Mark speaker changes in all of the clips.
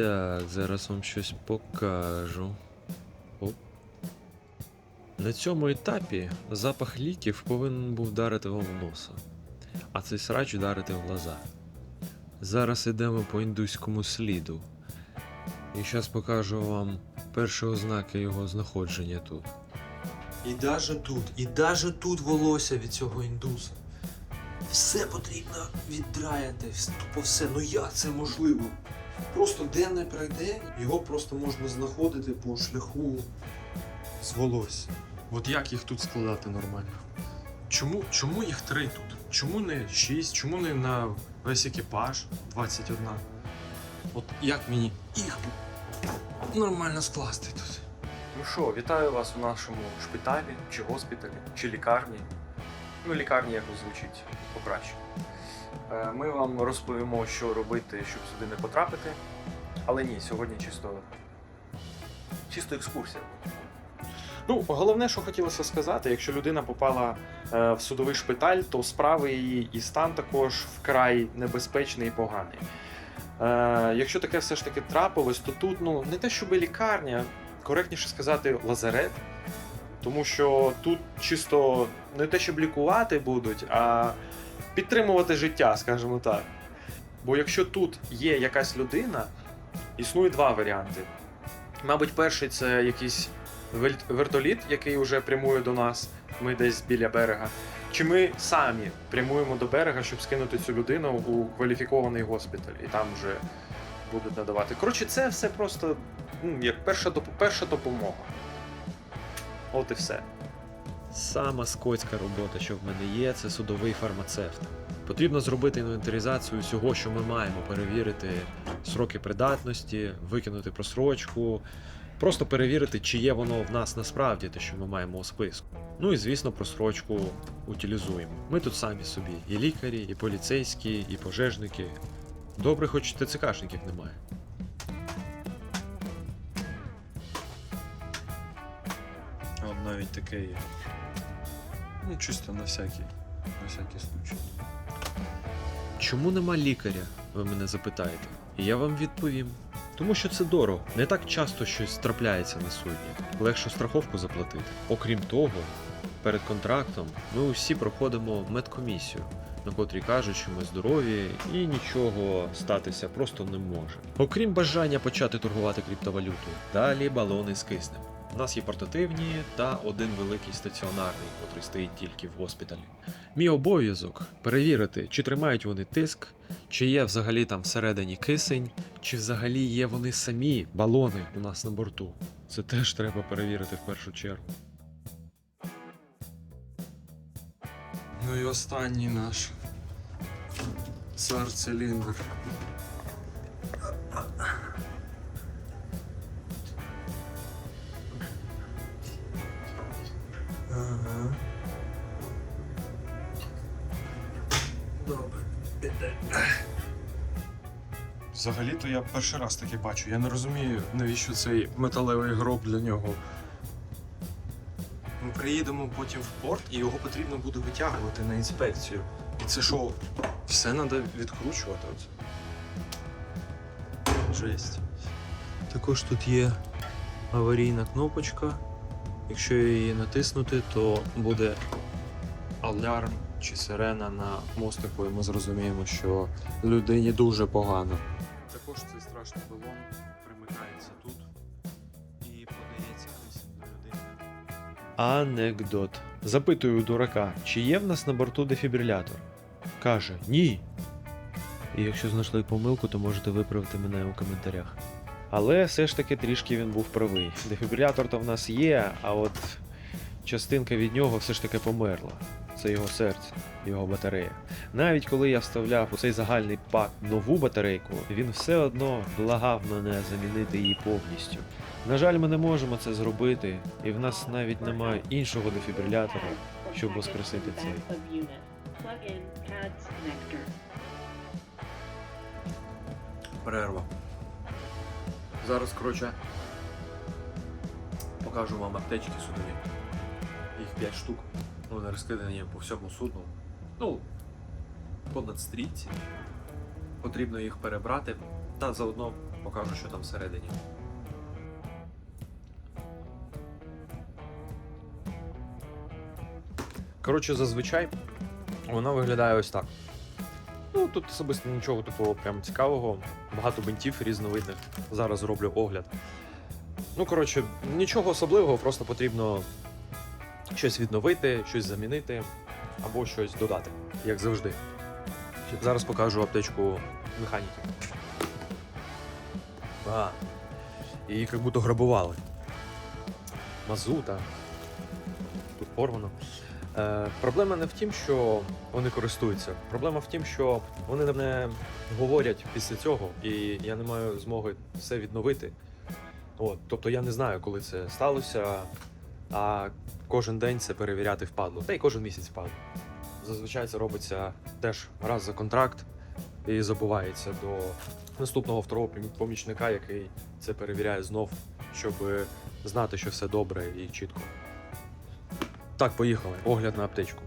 Speaker 1: Так, зараз вам щось покажу. Оп. На цьому етапі запах ліків повинен був вдарити вам в носа, а цей срач вдарити в глаза. Зараз йдемо по індуському сліду. І зараз покажу вам перші ознаки його знаходження тут.
Speaker 2: І даже тут, і даже тут волосся від цього індуса. Все потрібно віддраяти, тупо все. Ну як це можливо? Просто день не пройде, його просто можна знаходити по шляху з волосся. От як їх тут складати нормально? Чому, чому їх три тут? Чому не шість? Чому не на весь екіпаж 21? От як мені їх нормально скласти тут?
Speaker 3: Ну що, вітаю вас у нашому шпиталі, чи госпіталі, чи лікарні. Ну, лікарні якось звучить покраще. Е, Ми вам розповімо, що робити, щоб сюди не потрапити. Але ні, сьогодні чисто. Чисто екскурсія. Ну, головне, що хотілося сказати, якщо людина попала е, в судовий шпиталь, то справи її і стан також вкрай небезпечний і поганий. Е, якщо таке все ж таки трапилось, то тут ну, не те, щоб лікарня, коректніше сказати, лазарет. Тому що тут чисто не те, щоб лікувати будуть, а підтримувати життя, скажімо так. Бо якщо тут є якась людина, існує два варіанти. Мабуть, перший це якийсь вертоліт, який вже прямує до нас, ми десь біля берега. Чи ми самі прямуємо до берега, щоб скинути цю людину у кваліфікований госпіталь, і там вже будуть надавати. Коротше, це все просто ну, як перша, перша допомога. От і все.
Speaker 1: Сама скотська робота, що в мене є, це судовий фармацевт. Потрібно зробити інвентаризацію всього, що ми маємо, перевірити сроки придатності, викинути просрочку, просто перевірити, чи є воно в нас насправді те, що ми маємо у списку. Ну і звісно, просрочку утилізуємо. Ми тут самі собі і лікарі, і поліцейські, і пожежники. Добре, хоч ТЦКшників немає.
Speaker 2: От навіть таке є. Ну, чисто на всякий, на всякий случай.
Speaker 1: Чому нема лікаря? Ви мене запитаєте. І я вам відповім. Тому що це дорого. Не так часто щось трапляється на судні. Легше страховку заплатити. Окрім того, перед контрактом ми усі проходимо медкомісію, на котрій кажуть, що ми здорові і нічого статися просто не може. Окрім бажання почати торгувати криптовалютою, далі балони з киснем. У нас є портативні та один великий стаціонарний, котрий стоїть тільки в госпіталі. Мій обов'язок перевірити, чи тримають вони тиск, чи є взагалі там всередині кисень, чи взагалі є вони самі балони у нас на борту. Це теж треба перевірити в першу чергу.
Speaker 2: Ну і останній наш цар циліндр. Взагалі-то я перший раз таке бачу. Я не розумію, навіщо цей металевий гроб для нього. Ми приїдемо потім в порт і його потрібно буде витягувати на інспекцію. І це що, все треба відкручувати? Жесть. Також тут є аварійна кнопочка. Якщо її натиснути, то буде алярм чи сирена на мостику, і ми зрозуміємо, що людині дуже погано. Також цей страшний балон примикається тут і подається кисень до людини.
Speaker 1: Анекдот. Запитую у дурака, чи є в нас на борту дефібрилятор? Каже, ні. І якщо знайшли помилку, то можете виправити мене у коментарях. Але все ж таки трішки він був правий. Дефібрилятор то в нас є, а от частинка від нього все ж таки померла. Це його серце, його батарея. Навіть коли я вставляв у цей загальний пак нову батарейку, він все одно благав мене замінити її повністю. На жаль, ми не можемо це зробити, і в нас навіть немає іншого дефібрилятора, щоб воскресити цей.
Speaker 2: Перерва. Зараз, коротше, покажу вам аптечки судові. Їх 5 штук. Вони розкидані по всьому судну. Ну, понад стрійці. Потрібно їх перебрати
Speaker 1: Та заодно покажу, що там всередині. Коротше, зазвичай вона виглядає ось так. Ну, тут особисто нічого такого прям цікавого. Багато бинтів різновидних. Зараз зроблю огляд. Ну, коротше, нічого особливого, просто потрібно щось відновити, щось замінити або щось додати, як завжди. Зараз покажу аптечку механіки. А, її як будто грабували. Мазута. Тут порвано. Е, проблема не в тім, що вони користуються. Проблема в тім, що вони не говорять після цього, і я не маю змоги все відновити. От, тобто я не знаю, коли це сталося, а кожен день це перевіряти впадло. Та й кожен місяць впадло. Зазвичай це робиться теж раз за контракт і забувається до наступного второго помічника, який це перевіряє знов, щоб знати, що все добре і чітко. Так, поїхали. Огляд на аптечку.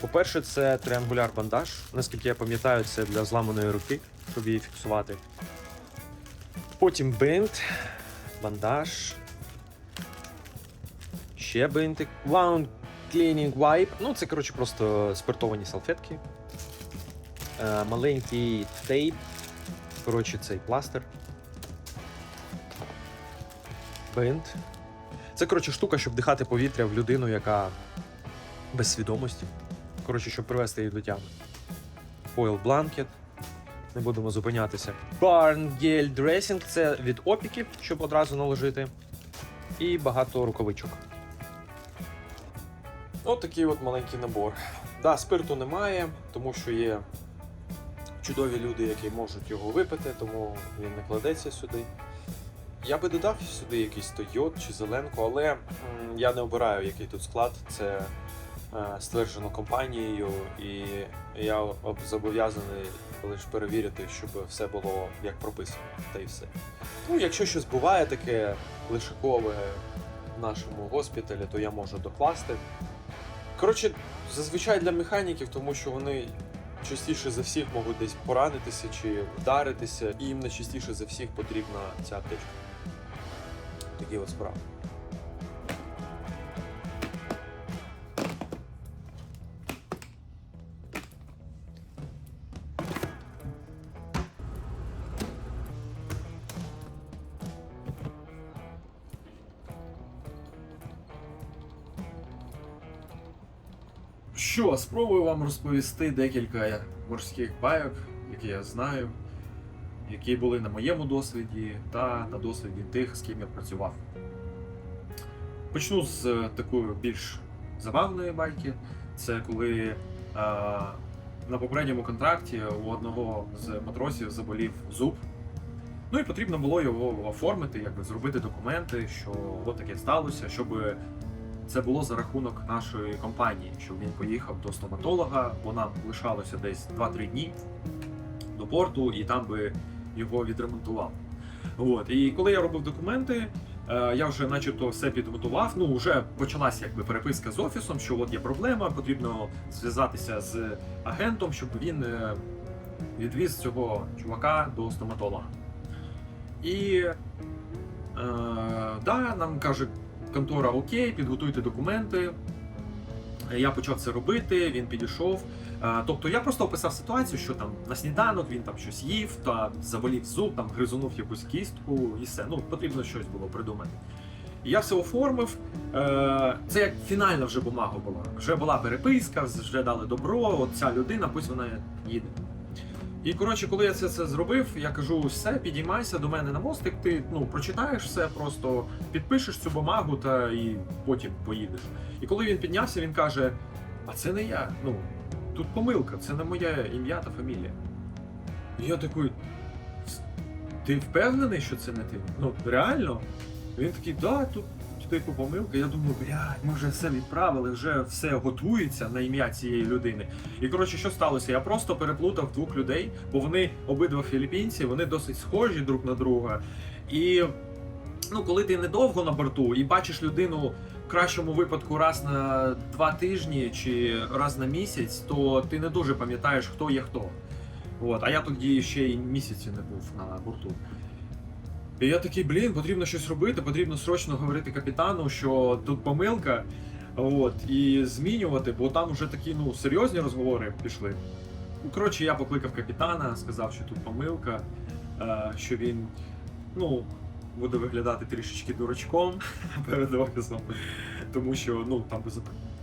Speaker 1: По-перше, це триангуляр бандаж. Наскільки я пам'ятаю, це для зламаної руки, щоб її фіксувати. Потім бинт, бандаж. Ще бинтик. Wound Cleaning Wipe. Ну, це, коротше, просто спиртовані салфетки. Е, маленький тейп. Коротше, цей пластир. Бинт. Це, коротше, штука, щоб дихати повітря в людину, яка без свідомості. Коротше, щоб привести її до тями. Foil Blanket. Не будемо зупинятися. Barn Gel Dressing це від опіків, щоб одразу наложити. І багато рукавичок. От такий от маленький набор. Да, спирту немає, тому що є чудові люди, які можуть його випити, тому він не кладеться сюди. Я би додав сюди якийсь то йод чи зеленку, але я не обираю, який тут склад. Це е, стверджено компанією, і я зобов'язаний лише перевірити, щоб все було як прописано, та й все. Ну, якщо щось буває таке лишикове в нашому госпіталі, то я можу докласти. Коротше, зазвичай для механіків, тому що вони частіше за всіх можуть десь поранитися чи вдаритися, і їм найчастіше за всіх потрібна ця аптечка. Такі от справи. Спробую вам розповісти декілька морських байок, які я знаю, які були на моєму досвіді та на досвіді тих, з ким я працював. Почну з е, такої більш забавної байки. Це коли е, на попередньому контракті у одного з матросів заболів зуб. Ну і потрібно було його оформити, якби зробити документи, що таке сталося, щоб це було за рахунок нашої компанії, щоб він поїхав до стоматолога, бо нам лишалося десь 2-3 дні до порту, і там би його відремонтував. От. І коли я робив документи, е, я вже начебто все підготував. Ну, вже почалася якби переписка з офісом, що от є проблема, потрібно зв'язатися з агентом, щоб він е, відвіз цього чувака до стоматолога. І е, да, нам каже контора окей, підготуйте документи. Я почав це робити, він підійшов. Е, Тобто я просто описав ситуацію, що там на сніданок він там щось їв, та заболів зуб, там гризунув якусь кістку і все. Ну, потрібно щось було придумати. Я все оформив. Е, Це як фінальна вже бумага була. Вже була переписка, вже дали добро, от ця людина, пусть вона їде. І коротше, коли я це, це зробив, я кажу: все, підіймайся до мене на мостик, ти ну, прочитаєш все, просто підпишеш цю бумагу та і потім поїдеш. І коли він піднявся, він каже: А це не я. Ну, тут помилка, це не моє ім'я та фамілія. І я такий. Ти впевнений, що це не ти? Ну, реально? Він такий, да, тут типу помилка. Я думаю, блядь, ми вже все відправили, вже все готується на ім'я цієї людини. І коротше, що сталося? Я просто переплутав двох людей, бо вони обидва філіппінці, вони досить схожі друг на друга. І ну, коли ти недовго на борту і бачиш людину в кращому випадку раз на два тижні чи раз на місяць, то ти не дуже пам'ятаєш, хто є хто. От, а я тоді ще й місяці не був на борту. І я такий, блін, потрібно щось робити, потрібно срочно говорити капітану, що тут помилка. От, і змінювати, бо там вже такі ну, серйозні розговори пішли. Ну, коротше, я покликав капітана, сказав, що тут помилка, е, що він ну, буде виглядати трішечки дурачком перед офісом. Тому що ну, там би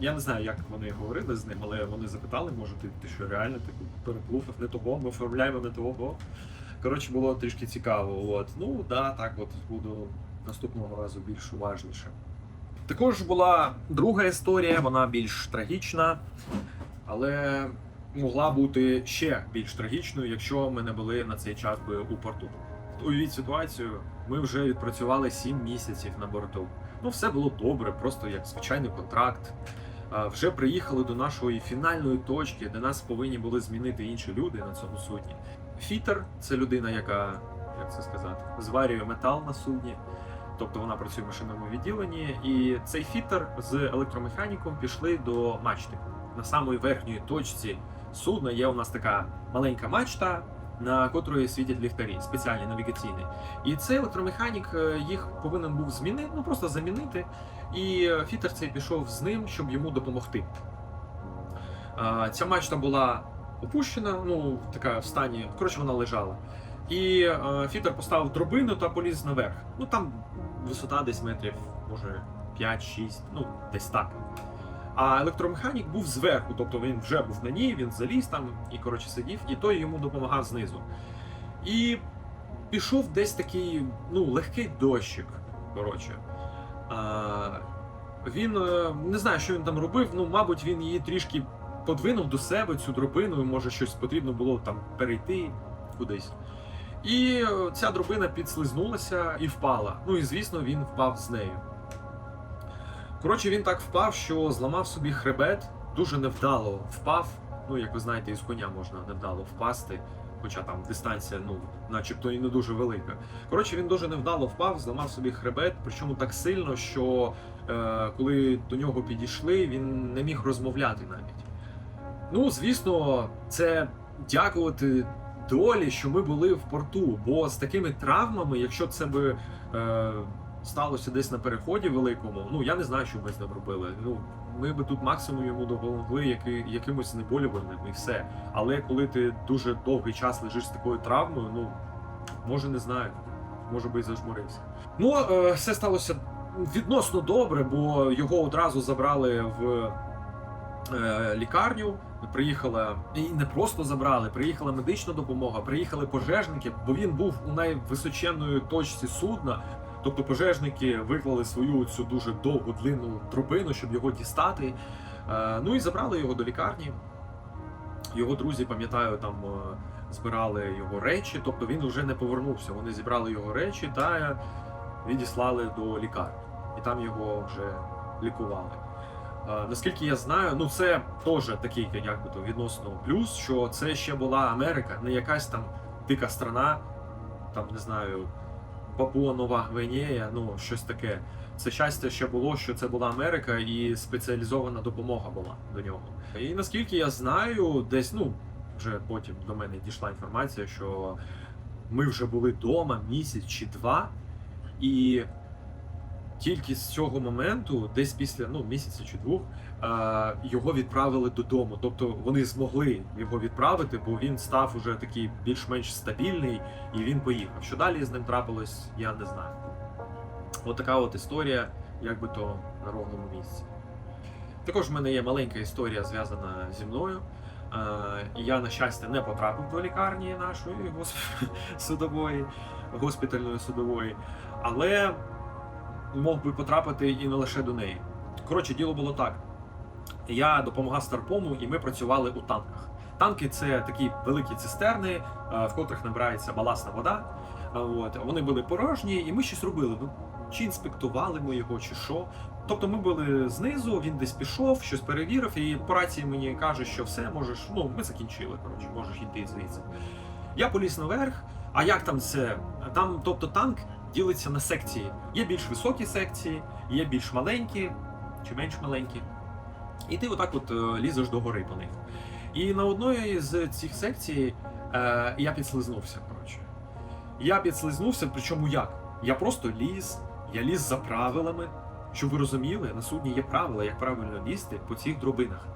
Speaker 1: я не знаю, як вони говорили з ним, але вони запитали, може, ти, ти що реально ти переплутав не того, ми оформляємо не того. Коротше, було трішки цікаво. От. Ну, да, так от буду наступного разу більш уважніше. Також була друга історія, вона більш трагічна, але могла бути ще більш трагічною, якщо ми не були на цей час би у порту. Уявіть ситуацію, ми вже відпрацювали 7 місяців на борту. Ну, все було добре, просто як звичайний контракт. Вже приїхали до нашої фінальної точки, де нас повинні були змінити інші люди на цьому судні. Фітер це людина, яка, як це сказати, зварює метал на судні. Тобто вона працює в машинному відділенні, і цей фітер з електромеханіком пішли до мачти. На самої верхньої точці судна є у нас така маленька мачта, на котрої світять ліхтарі, спеціальні навігаційні. І цей електромеханік е, їх повинен був змінити, ну просто замінити. І е, фітер цей пішов з ним, щоб йому допомогти. Ця мачта була опущена, ну така в стані, коротше, вона лежала. І е, фітер поставив дробину та поліз наверх. Ну там висота десь метрів, може 5-6, ну десь так. А електромеханік був зверху, тобто він вже був на ній, він заліз там і коротше сидів, і той йому допомагав знизу. І пішов десь такий ну, легкий дощик. Коротше. А, він е, не знаю, що він там робив. Ну, мабуть, він її трішки подвинув до себе цю дробину, може щось потрібно було там перейти кудись. І е, ця дробина підслизнулася і впала. Ну і звісно, він впав з нею. Коротше, він так впав, що зламав собі хребет, дуже невдало впав. Ну, як ви знаєте, із коня можна невдало впасти, хоча там дистанція, ну, начебто і не дуже велика. Коротше, він дуже невдало впав, зламав собі хребет, причому так сильно, що е, коли до нього підійшли, він не міг розмовляти навіть. Ну, звісно, це дякувати долі, що ми були в порту. Бо з такими травмами, якщо це би е, сталося десь на переході великому, ну я не знаю, що ми з ним робили. Ну ми би тут максимум йому допомогли які, якимось знеболювальним і все. Але коли ти дуже довгий час лежиш з такою травмою, ну може не знаю, може би і зажмурився. Ну, е, все сталося відносно добре, бо його одразу забрали в е, лікарню. Приїхала і не просто забрали, приїхала медична допомога, приїхали пожежники, бо він був у найвисоченної точці судна. Тобто пожежники виклали свою цю дуже довгу длинну дробину, щоб його дістати. Е, ну і забрали його до лікарні. Його друзі, пам'ятаю, там е, збирали його речі, тобто він вже не повернувся. Вони зібрали його речі та відіслали до лікарні. І там його вже лікували. Е, Наскільки я знаю, ну це теж такий як би то відносно плюс, що це ще була Америка, не якась там дика страна, там не знаю, Папуа Нова Гвинея, ну щось таке. Це щастя ще було, що це була Америка і спеціалізована допомога була до нього. І наскільки я знаю, десь ну вже потім до мене дійшла інформація, що ми вже були вдома місяць чи два, і тільки з цього моменту, десь після ну місяця чи двох, його відправили додому. Тобто вони змогли його відправити, бо він став уже такий більш-менш стабільний, і він поїхав. Що далі з ним трапилось, я не знаю. От от історія, як би то на ровному місці. Також в мене є маленька історія зв'язана зі мною. Я, на щастя, не потрапив до лікарні нашої госп- судової, госпітальної судової, але мог би потрапити і не лише до неї. Коротше, діло було так. Я допомагав старпому, і ми працювали у танках. Танки це такі великі цистерни, е, в котрих набирається баласна вода. Е, От вони були порожні, і ми щось робили. Ну чи інспектували ми його, чи що. Тобто ми були знизу, він десь пішов, щось перевірив, і по рації мені каже, що все, можеш, ну ми закінчили. Коротше, можеш йти звідси. Я поліз наверх. А як там це? Там, тобто, танк ділиться на секції. Є більш високі секції, є більш маленькі чи менш маленькі. І ти отак от е, лізеш до гори по них. І на одної з цих секцій Е, я підслизнувся, коротше. Я підслизнувся, причому як? Я просто ліз, я ліз за правилами. Щоб ви розуміли, на судні є правила, як правильно лізти по цих дробинах.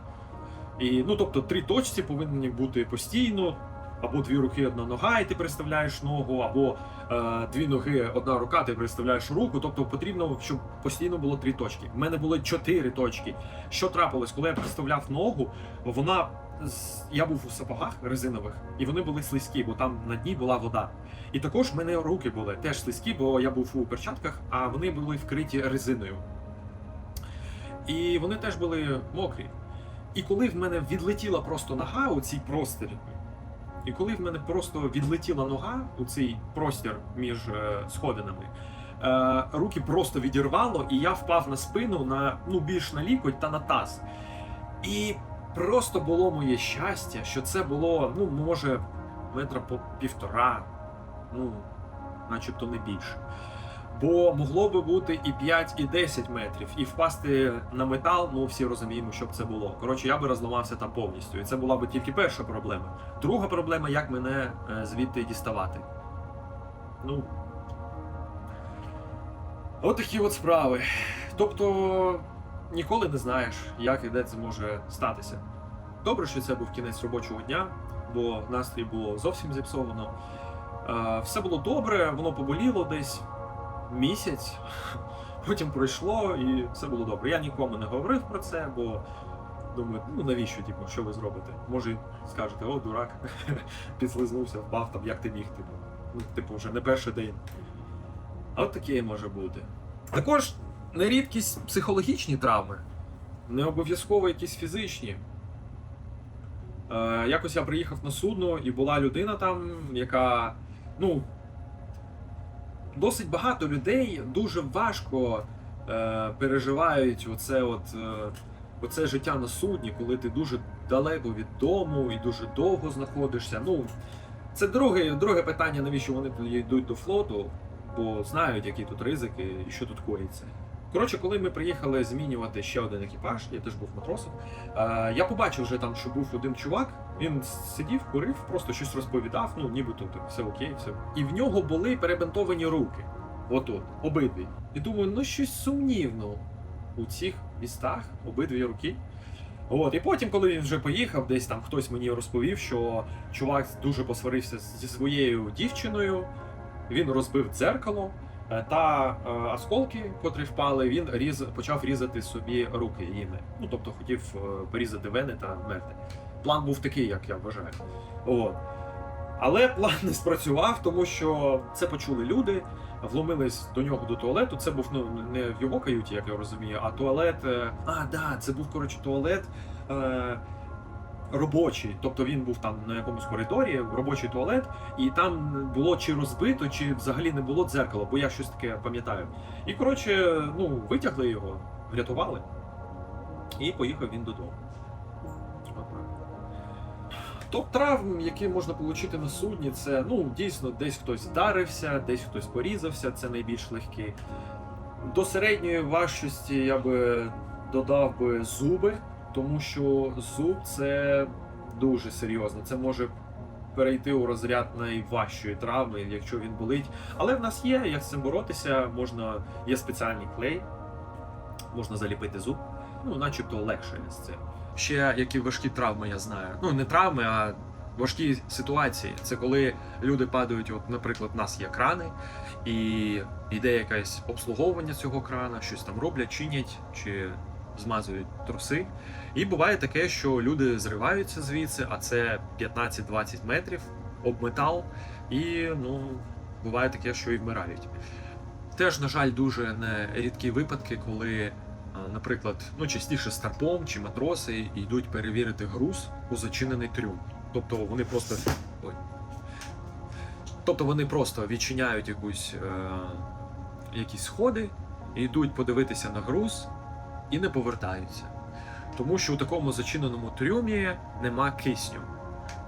Speaker 1: І, ну, тобто, три точці повинні бути постійно, або дві руки, одна нога, і ти переставляєш ногу, або е, дві ноги, одна рука, ти переставляєш руку. Тобто потрібно, щоб постійно було три точки. У мене було чотири точки. Що трапилось, коли я переставляв ногу, вона я був у сапогах резинових, і вони були слизькі, бо там на дні була вода. І також в мене руки були теж слизькі, бо я був у перчатках, а вони були вкриті резиною. І вони теж були мокрі. І коли в мене відлетіла просто нога у цій просторі, і коли в мене просто відлетіла нога у цей простір між е, сходинами, е, руки просто відірвало, і я впав на спину на ну більш на лікоть та на таз. І просто було моє щастя, що це було, ну, може, метра по півтора, ну, начебто не більше. Бо могло би бути і 5, і 10 метрів, і впасти на метал, ну всі розуміємо, що б це було. Коротше, я би розламався там повністю. І це була би тільки перша проблема. Друга проблема, як мене е, звідти діставати. Ну. От такі от справи. Тобто, ніколи не знаєш, як і де це може статися. Добре, що це був кінець робочого дня, бо настрій було зовсім зіпсовано. Е, Все було добре, воно поболіло десь місяць, потім пройшло і все було добре. Я нікому не говорив про це, бо думаю, ну навіщо, типу, що ви зробите? Може, скажете, о, дурак, підслизнувся, впав там, як ти міг, типу. Ну, типу, вже не перший день. А от таке може бути. Також не рідкість психологічні травми, не обов'язково якісь фізичні. Е, якось я приїхав на судно, і була людина там, яка, ну, досить багато людей дуже важко е, переживають оце, от, е, оце життя на судні, коли ти дуже далеко від дому і дуже довго знаходишся. Ну, це друге, друге питання, навіщо вони йдуть до флоту, бо знають, які тут ризики і що тут коїться. Коротше, коли ми приїхали змінювати ще один екіпаж, я теж був матросом. Е, я побачив вже там, що був один чувак. Він сидів, курив, просто щось розповідав. Ну нібито так, все окей, все. І в нього були перебинтовані руки. Отут, обидві. І думаю, ну щось сумнівно у цих містах, обидві руки. От, і потім, коли він вже поїхав, десь там хтось мені розповів, що чувак дуже посварився зі своєю дівчиною, він розбив дзеркало. Е, Та е, осколки, котрі впали, він різ, почав різати собі руки їми. Ну тобто хотів е, порізати вени та вмерти. План був такий, як я вважаю. От. Але план не спрацював, тому що це почули люди, вломились до нього до туалету. Це був ну не в його каюті, як я розумію, а туалет. А, да, це був коротше туалет. Е, Робочий, тобто він був там на якомусь коридорі, робочий туалет, і там було чи розбито, чи взагалі не було дзеркала, бо я щось таке пам'ятаю. І коротше, ну, витягли його, врятували, і поїхав він додому. Топ травм, які можна отримати на судні, це ну дійсно десь хтось вдарився, десь хтось порізався, це найбільш легкі. До середньої важчості я би додав би зуби, тому що зуб це дуже серйозно. Це може перейти у розряд найважчої травми, якщо він болить. Але в нас є, як з цим боротися, можна, є спеціальний клей, можна заліпити зуб, ну, начебто легше з цим. Ще які важкі травми я знаю. Ну, не травми, а важкі ситуації. Це коли люди падають, от, наприклад, в нас є крани, і йде якесь обслуговування цього крана, щось там роблять, чинять чи змазують труси. І буває таке, що люди зриваються звідси, а це 15-20 метрів об метал, і ну, буває таке, що і вмирають. Теж, на жаль, дуже нерідкі випадки, коли, наприклад, ну частіше старпом чи матроси йдуть перевірити груз у зачинений трюм. Тобто вони просто. Ой. Тобто вони просто відчиняють якусь, е, якісь сходи, йдуть подивитися на груз і не повертаються. Тому що у такому зачиненому трюмі нема кисню.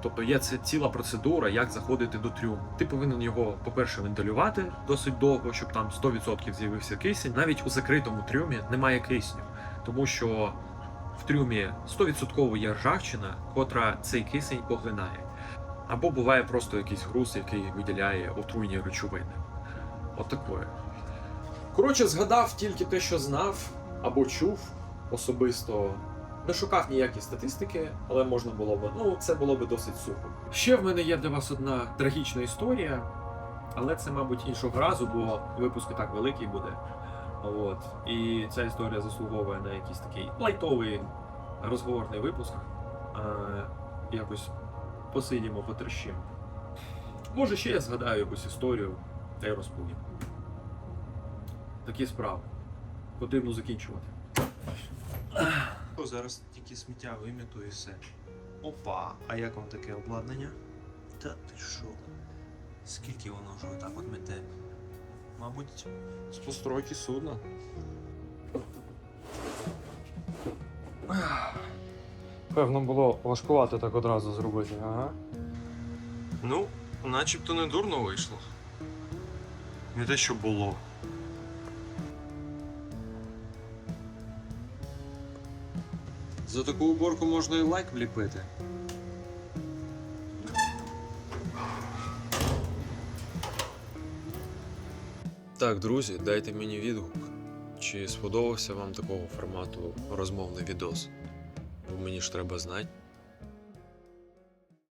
Speaker 1: Тобто є це ціла процедура, як заходити до трюму. Ти повинен його, по-перше, вентилювати досить довго, щоб там 100% з'явився кисень. Навіть у закритому трюмі немає кисню, тому що в трюмі 100% є ржавчина, котра цей кисень поглинає. Або буває просто якийсь груз, який виділяє отруйні речовини. Отакое. Коротше, згадав тільки те, що знав або чув особисто. Не шукав ніякі статистики, але можна було б. Ну, це було б досить сухо. Ще в мене є для вас одна трагічна історія, але це, мабуть, іншого разу, бо випуск і так великий буде. От. І ця історія заслуговує на якийсь такий лайтовий розговорний випуск. Е, якось посидімо, потрещимо. Може, ще я згадаю якусь історію та й розповім. Такі справи. Потрібно закінчувати.
Speaker 4: Зараз тільки сміття виміту і все. Опа, а як вам таке обладнання? Та ти що? Скільки воно вже отак от мете? Мабуть, з постройки судна.
Speaker 5: Певно, було важкувато так одразу зробити, ага.
Speaker 4: Ну, начебто не дурно вийшло. Не те, що було. За таку уборку можна і лайк вліпити.
Speaker 6: Так, друзі, дайте мені відгук. Чи сподобався вам такого формату розмовний відос? Бо мені ж треба знати.